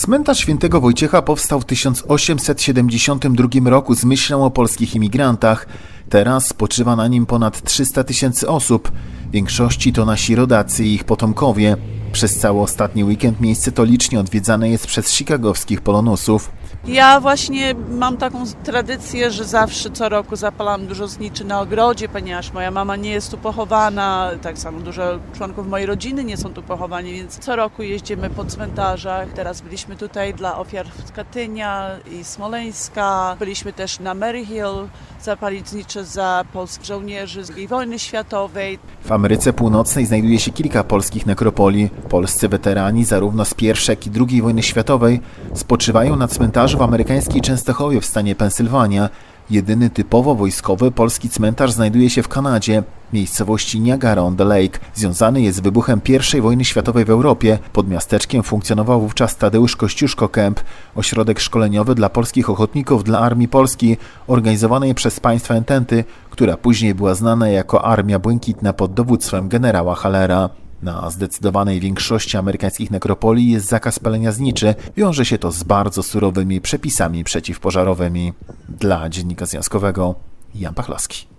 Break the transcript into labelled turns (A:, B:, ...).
A: Cmentarz świętego Wojciecha powstał w 1872 roku z myślą o polskich imigrantach. Teraz spoczywa na nim ponad 300 tysięcy osób. W większości to nasi rodacy i ich potomkowie. Przez cały ostatni weekend miejsce to licznie odwiedzane jest przez chicagowskich polonusów.
B: Ja właśnie mam taką tradycję, że zawsze co roku zapalam dużo zniczy na ogrodzie, ponieważ moja mama nie jest tu pochowana, tak samo dużo członków mojej rodziny nie są tu pochowani, więc co roku jeździmy po cmentarzach. Teraz byliśmy tutaj dla ofiar Katynia i Smoleńska. Byliśmy też na Mary Hill zapalić znicze za polskich żołnierzy z II wojny światowej.
A: W Ameryce Północnej znajduje się kilka polskich nekropolii. Polscy weterani zarówno z I, jak i II wojny światowej spoczywają na cmentarzu w amerykańskiej Częstochowie w stanie Pensylwania. Jedyny typowo wojskowy polski cmentarz znajduje się w Kanadzie, miejscowości Niagara-on-the-Lake. Związany jest z wybuchem I wojny światowej w Europie. Pod miasteczkiem funkcjonował wówczas Tadeusz Kościuszko Camp, ośrodek szkoleniowy dla polskich ochotników dla Armii Polskiej, organizowanej przez państwa Ententy, która później była znana jako Armia Błękitna pod dowództwem generała Hallera. Na zdecydowanej większości amerykańskich nekropolii jest zakaz palenia zniczy. Wiąże się to z bardzo surowymi przepisami przeciwpożarowymi. Dla Dziennika Związkowego Jan Pachlowski.